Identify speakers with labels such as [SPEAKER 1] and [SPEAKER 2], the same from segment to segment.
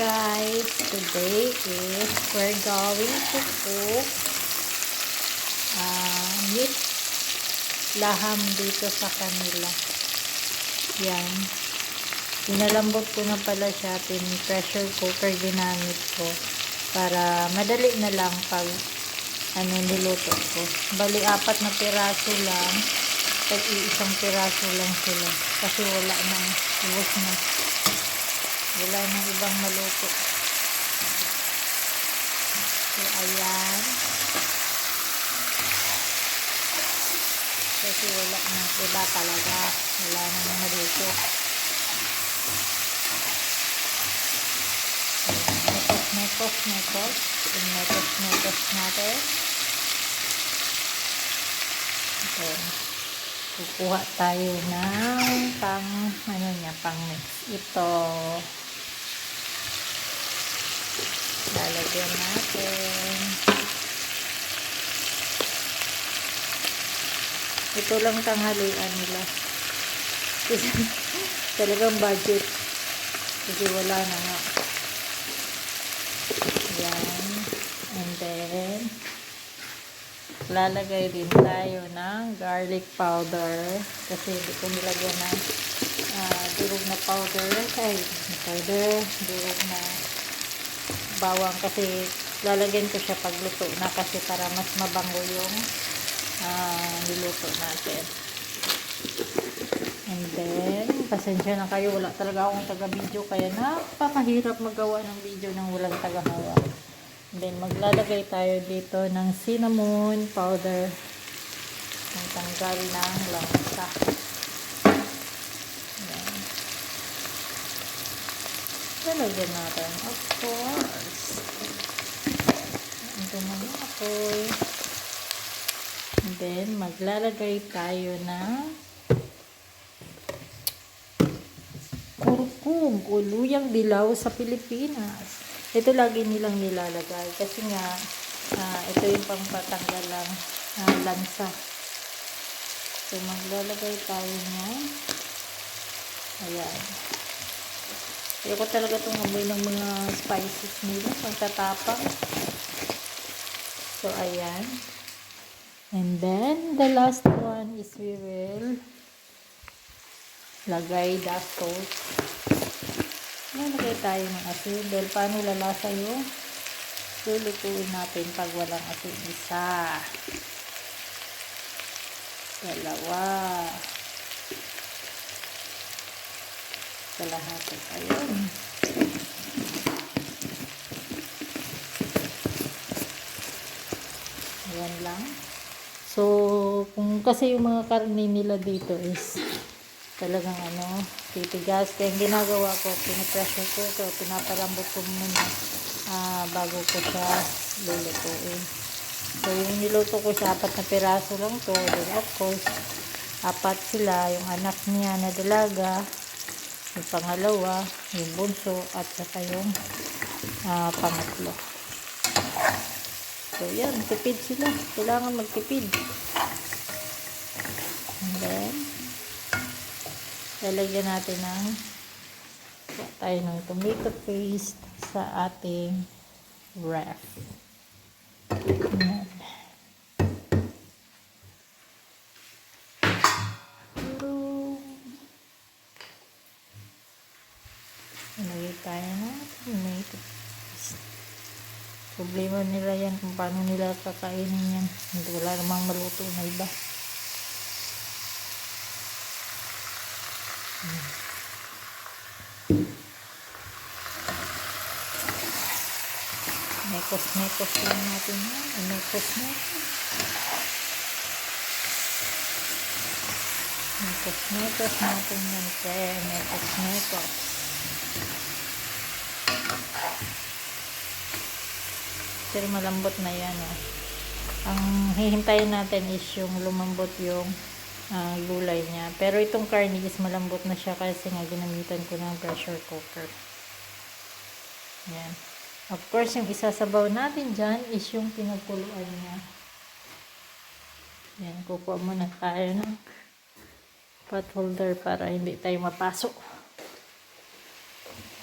[SPEAKER 1] guys, today is we're going to cook uh, meat laham dito sa kanila. Yan. Pinalambot ko na pala siya, tin pressure cooker ginamit ko para madali na lang pag ano niluto ko. Bali apat na piraso lang, tag iisang piraso lang sila kasi wala nang ubos na. Wala nang ibang maluto. So, ayan. Kasi wala nang iba talaga. Wala nang maluto. Netos, netos, netos. Netos, netos natin. Okay. Kukuha tayo ng pang, ano niya, pang mix. Ito. Lalagyan natin. Ito lang tanghalian nila. Talagang budget. Kasi wala na nga. Yan. And then, lalagay din tayo ng garlic powder. Kasi hindi ko nilagyan ng ah, durog na powder. Ay, powder. Durog na bawang kasi lalagyan ko siya pagluto na kasi para mas mabango yung ah, niluto natin. And then, pasensya na kayo, wala talaga akong taga-video kaya napakahirap magawa ng video ng walang taga-hawak. Then, maglalagay tayo dito ng cinnamon powder ng tanggal ng langsa. Yan. Lalagyan natin, of course. Ito mga apoy. And then, maglalagay tayo ng kurkum o luyang dilaw sa Pilipinas. Ito lagi nilang nilalagay kasi nga ah, ito yung pampatanggal ng ah, lansa. So, maglalagay tayo niyan. Ayan. Ayoko talaga itong amoy ng mga spices nila. Pagtatapang. So, ayan. And then, the last one is we will lagay the salt. Lagay tayo ng asin. Dahil paano lalasa yung lulutuin natin pag walang asin. Isa. Dalawa. Kalahati. Ayun. Ayan lang. So, kung kasi yung mga karne nila dito is talagang ano, titigas. Kaya ang ginagawa ko, pinipressure ko ito, pinapalambot ko muna ah, bago ko siya lulutuin. So, yung niluto ko siya, apat na piraso lang to. Then, of course, apat sila, yung anak niya na dalaga, yung pangalawa, yung bunso, at saka yung ah, pangatlo. So, yan, tipid sila. Kailangan magtipid. And then, lalagyan natin ng tayo ng tomato paste sa ating ref. Ayan. Problema nila yan kung paano nila kakainin yan. Wala namang maluto na iba. Mekos-mekos lang natin yan. Mekos natin. Mekos-mekos natin yan. Pre, mekos-mekos. Pero malambot na yan. Oh. Ang hihintayin natin is yung lumambot yung ah, gulay niya. Pero itong karne is malambot na siya kasi nga ginamitan ko ng pressure cooker. Yan. Of course, yung isasabaw natin dyan is yung pinagkuluan niya. Yan, kukuha muna tayo ng pot holder para hindi tayo mapasok.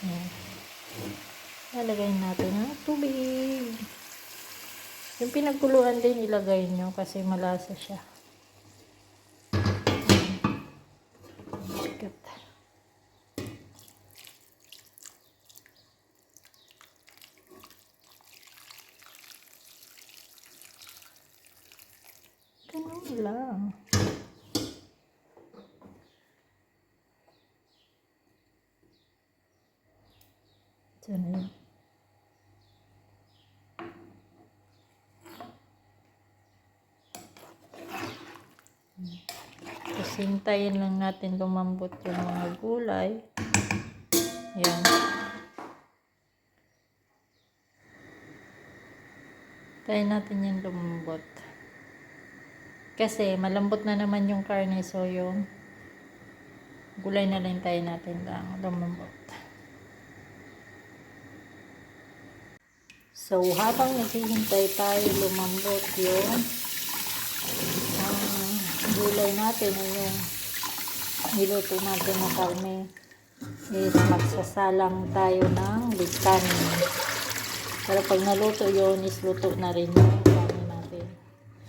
[SPEAKER 1] Yan. lalagay natin ng tubig. Yung pinagkuluan din ilagay nyo kasi malasa siya. Sikat. Ganun lang. Hintayin lang natin lumambot yung mga gulay. Yan. Hintayin natin yung lumambot. Kasi malambot na naman yung karne so yung gulay na lang tayo natin lang lumambot. So habang naghihintay tayo lumambot yung gulay natin ay yung niluto natin na karne is magsasalang tayo ng vitamin. Pero pag naluto yun is luto na rin yung karne natin.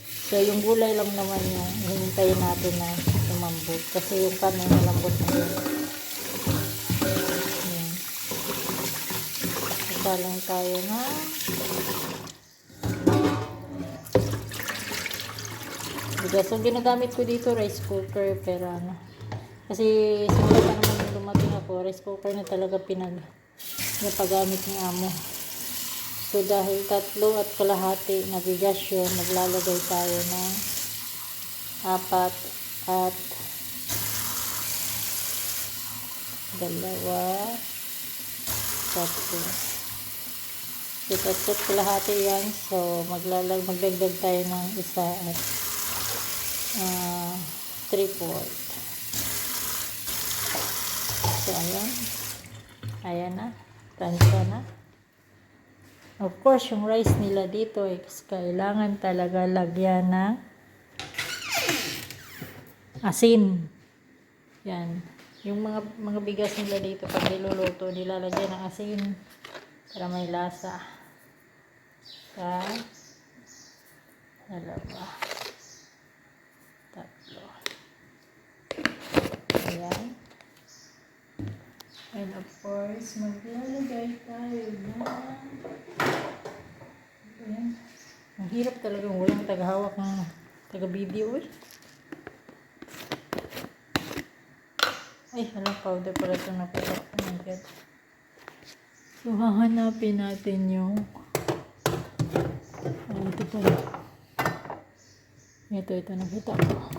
[SPEAKER 1] So yung gulay lang naman yung hihintayin natin na lumambot. Kasi yung karne malambot na yun. Sasalang tayo na bigas. So, ginagamit ko dito rice cooker, pero ano. Kasi simula pa naman yung dumating ako, rice cooker na talaga pinag napagamit ni amo. So, dahil tatlo at kalahati na bigas yun, maglalagay tayo ng apat at dalawa tatlo. So, tatlo at kalahati yan. So, maglalag, magdagdag tayo ng isa at uh, 3 fourth. So, ayan. Ayan na. Tansya na. Of course, yung rice nila dito is kailangan talaga lagyan ng asin. Yan. Yung mga mga bigas nila dito pag niluluto, nilalagyan ng asin para may lasa. Sa dalawa. Tatlo. Ayan. And of course, maglalagay tayo ng... Ayan. Ang hirap talagang walang tagahawak ng taga-video eh. Ay, hala, powder pala ito na pala. Oh my God. So, hahanapin natin yung... Ah, ito pala. Ito, ito, nakita ko.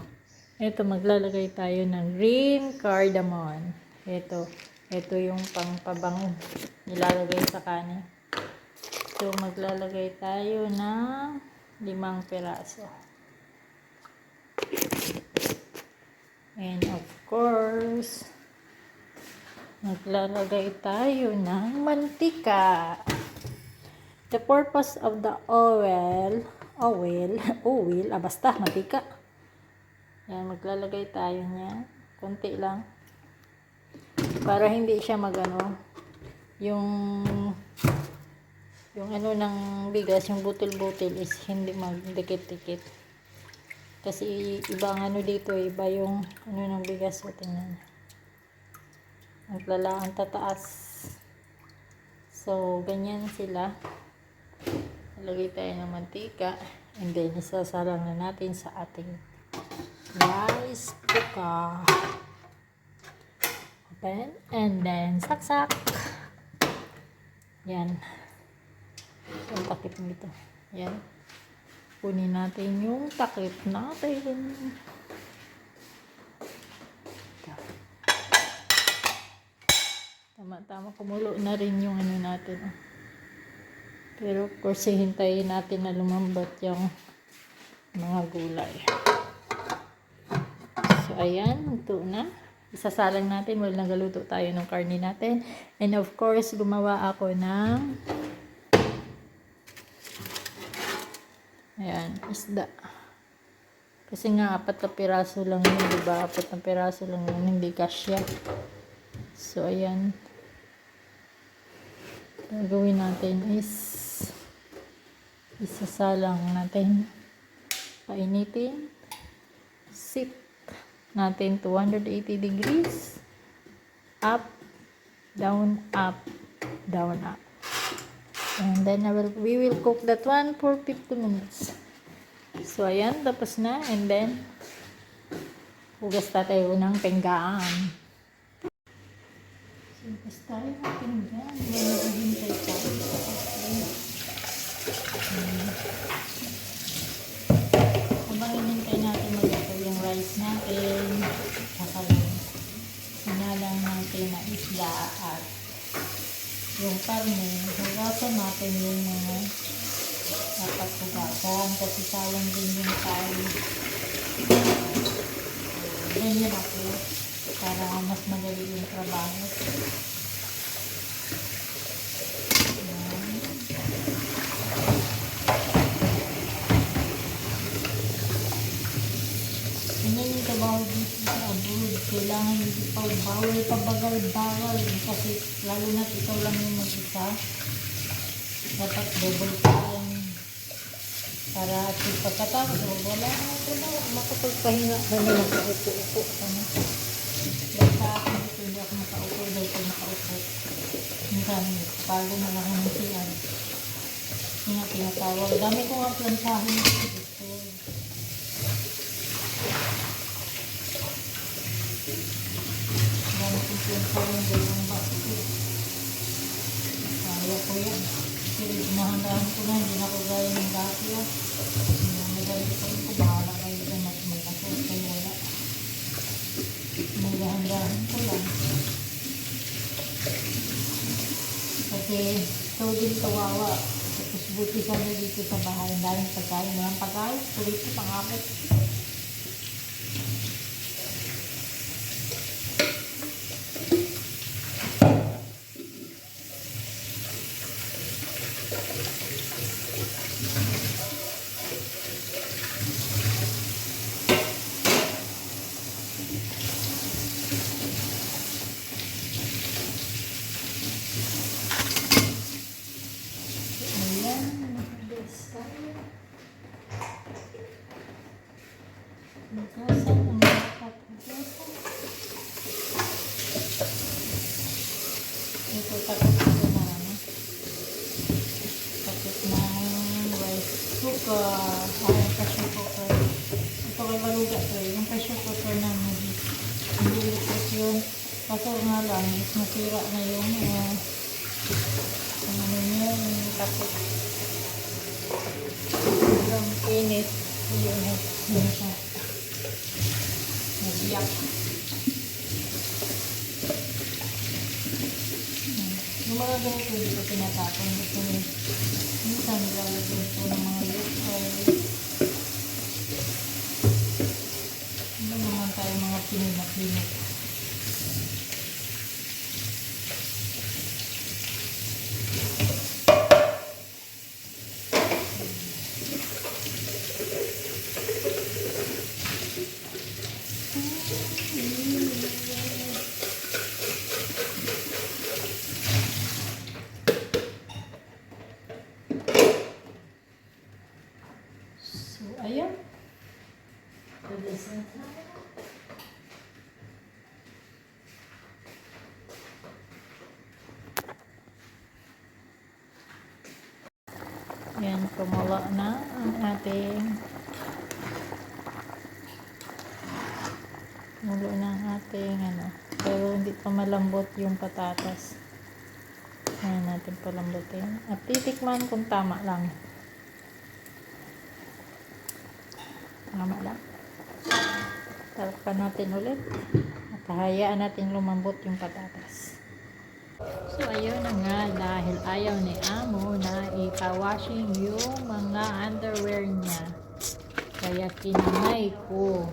[SPEAKER 1] Ito, maglalagay tayo ng green cardamom. Ito, ito yung pangpabango. Nilalagay sa kanin. So, maglalagay tayo ng limang piraso. And of course, maglalagay tayo ng mantika. The purpose of the oil, oil, oil, ah basta, mantika. Yan, maglalagay tayo niya. Konti lang. Para hindi siya magano, yung, yung ano ng bigas, yung butil-butil is hindi magdikit-dikit. Kasi iba ang ano dito, iba yung ano ng bigas. So, tingnan. Naglalaan tataas. So, ganyan sila. Lagay tayo ng mantika. And then, isasalang na natin sa ating rice cooker. Open. And then, saksak. Yan. Ang takip nito. Yan. Kunin natin yung takip natin. Tama-tama, kumulo na rin yung ano natin. Pero of course, hintayin natin na lumambot yung mga gulay. Ayan, ito na. Isasalang natin while nagaluto tayo ng karne natin. And of course, gumawa ako ng Ayan, isda. Kasi nga, apat na piraso lang yun, di ba? Apat na piraso lang yun, hindi kasya. So, ayan. gagawin natin is isasalang natin painitin sit natin 280 degrees. Up down up down up. And then I will, we will cook that one for 50 minutes. So ayan tapos na. And then hugas tayo ng pinggan so hugas tayo ng pinggan may naghihintay tayo habang hinintay natin magluto yung rice natin saka yung sinalang natin na isda at yung karne hugasan natin yung mga dapat hugasan kasi sayang din yung tayo ganyan ako para mas madali yung trabaho Ganyan yung trabaho dito sa abroad. Kailangan hindi pa bawal pa bagal bawal. Kasi lalo na ikaw lang yung mag-isa. Dapat double time. Para at pagkatapos, wala na ako na. Makapagpahinga ka na lang. Upo-upo ka na. Dahil sa akin dito, hindi ako makaupo. Dahil pag nakaupo, minsan, palo na lang ako ng siyan. Hindi nga tinatawag. Dami ko nga plansahin Dami kong plansahin dalawang basket. Kaya ko yan. Kasi dinahandaan ko na, hindi na ako gaya ng dati. Nagalit ko rin ko, bahala kayo mas may kaso. Kaya wala. Nagahandahan ko lang. Kasi ito din kawawa. Tapos buti sana dito sa bahay. Ang daming pagkain. Walang pagkain. Tuloy ko pangakit. Ayan. Nakalis tayo. Nagkasa. Ang nakapagkasa. Ito takot ko na ano. Takot na rice cooker. Ay, pressure cooker. Ito kay Baluga eh. Yung pressure cooker na nililikot yun. Kaso nga lang, is nasira na yung uh, yung ano niya, yung takot. Sobrang init. Yun, yun siya. Nagbiyak. Yung mga ganito, hindi ko tinatapon. Gusto ko minsan nilalagyan ko ng mga lukay. Ano naman tayo mga pininak-pinak. So, ayun. Tulis na tayo. Yan, kumulo na ang ating mulo ang ating ano. Pero hindi pa malambot yung patatas. Ayan natin palambutin. At titikman kung tama lang. Tama lang. Talpan natin ulit. At hayaan natin lumambot yung patatas. So, ayun na nga, dahil ayaw ni Amo na ipawashing yung mga underwear niya. Kaya kinamay ko.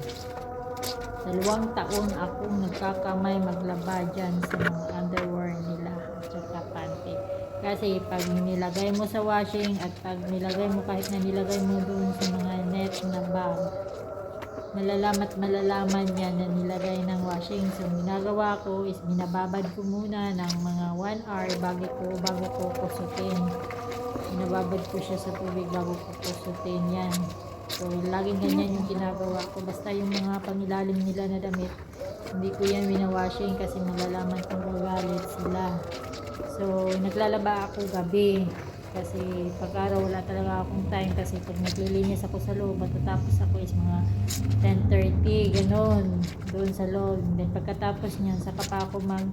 [SPEAKER 1] Dalawang taon akong nagkakamay maglaba dyan sa mga underwear nila at panty. Kasi pag nilagay mo sa washing at pag nilagay mo kahit na nilagay mo doon sa mga net na bag, malalamat malalaman yan na nilagay ng washing. So, ginagawa ko is binababad ko muna ng mga 1 hour bago ko, bago ko kusutin. Binababad ko siya sa tubig bago ko kusutin yan. So, laging ganyan yung ginagawa ko. Basta yung mga pangilalim nila na damit, hindi ko yan winawashing kasi malalaman kung gagalit sila. So, naglalaba ako gabi. Kasi pag araw wala talaga akong time kasi pag naglilinis ako sa loob, matatapos ako is mga 10.30, ganun, doon sa loob. And then pagkatapos niyan, saka pa ako mag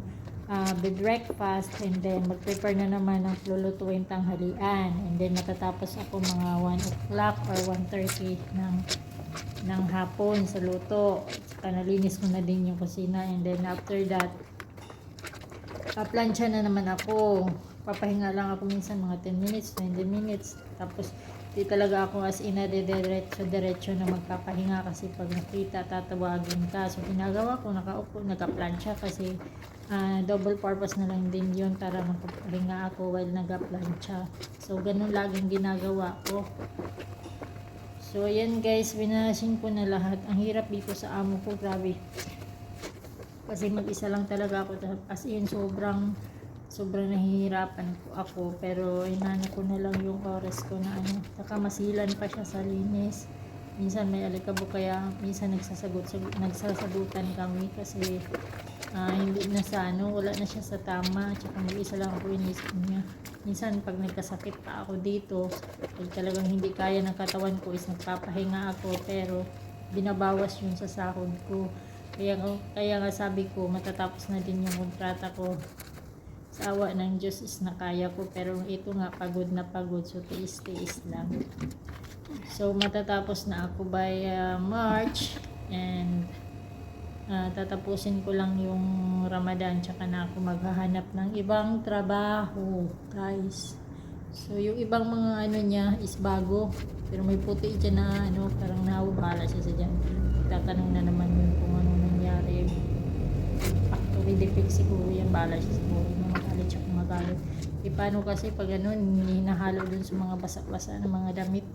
[SPEAKER 1] ah, breakfast and then mag-prepare na naman ng lulutuin tanghalian. And then matatapos ako mga 1 o'clock or 1.30 ng ng hapon sa luto. Saka nalinis ko na din yung kusina and then after that, Paplansya na naman ako. Papahinga lang ako minsan mga 10 minutes, 20 minutes. Tapos, di talaga ako as in na diretso diretso na magpapahinga kasi pag nakita tatawagin ka. So, ginagawa ko, nakaupo, nakaplansya kasi ah, double purpose na lang din yun para magpapahinga ako while nagaplansya. So, ganun laging ginagawa ko. So, ayan guys, binashing ko na lahat. Ang hirap dito sa amo ko, grabe kasi mag-isa lang talaga ako as in sobrang sobrang nahihirapan po ako pero inano ko na lang yung oras ko na ano saka masilan pa siya sa linis. Minsan may alikabok kaya minsan nagsasagot nagsasagutan kami kasi ah, hindi na sa ano wala na siya sa tama. Tsaka mag-isa lang ako inisip niya. Minsan pag nagkasakit pa ako dito pag talagang hindi kaya ng katawan ko is nagpapahinga ako pero binabawas yun sa sahod ko. Kaya, kaya nga sabi ko, matatapos na din yung kontrata ko. Sa awa ng Diyos is nakaya ko. Pero ito nga, pagod na pagod. So, tiis-tiis lang. So, matatapos na ako by uh, March. And, uh, tatapusin ko lang yung Ramadan. Tsaka na ako maghahanap ng ibang trabaho. Guys. So, yung ibang mga ano niya is bago. Pero may puti dyan na ano, parang nahubahala siya sa dyan. Tatanong na naman yun kung ano nangyari. Factory defect siguro yan. Bala siya siguro. Yung mga magalit. E paano kasi pag ano, hinahalo dun sa mga basa-basa ng mga damit.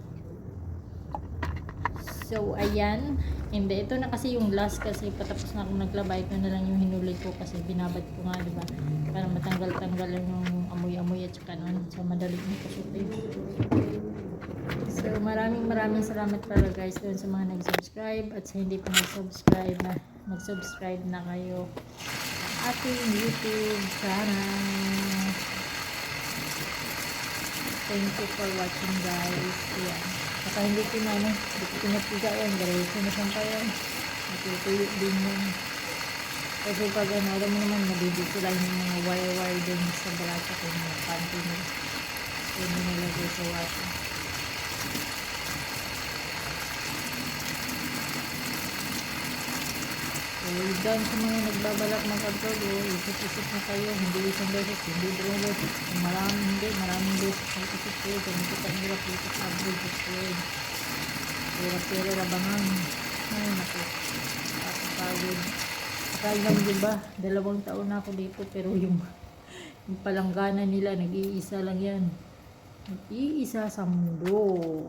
[SPEAKER 1] So, ayan. Hindi, ito na kasi yung last kasi patapos na akong naglaba. Ito na lang yung hinuli ko kasi binabad ko nga, di ba? Para matanggal-tanggal yung amoy-amoy at saka nun. So, madali mo kusutin. So, maraming maraming salamat pala guys doon sa mga nag-subscribe at sa hindi pa nag-subscribe na mag-subscribe na kayo ating YouTube channel. Thank you for watching guys. Ayan. Saka hindi ko na ano, hindi ko pinapiga yan. Diretso na siyang pa yan. Natutuyo din yun. Kasi pag ano, alam mo naman, nabibigila yung mga wire-wire din sa braso ko mga panty nila. Yun yung nilagay sa washing. So, doon sa mga nagbabalak mag-abroad, oh, isip-isip na kayo, hindi isang beses, hindi dalawang beses, maraming hindi, maraming beses, isip kayo, ganito ka hirap dito sa yun. Pera-pera labangan. Ay, naku. Nakakapagod. Kaya di ba, dalawang taon na ako dito, pero yung, yung palanggana nila, nag-iisa lang yan. Nag-iisa sa mundo.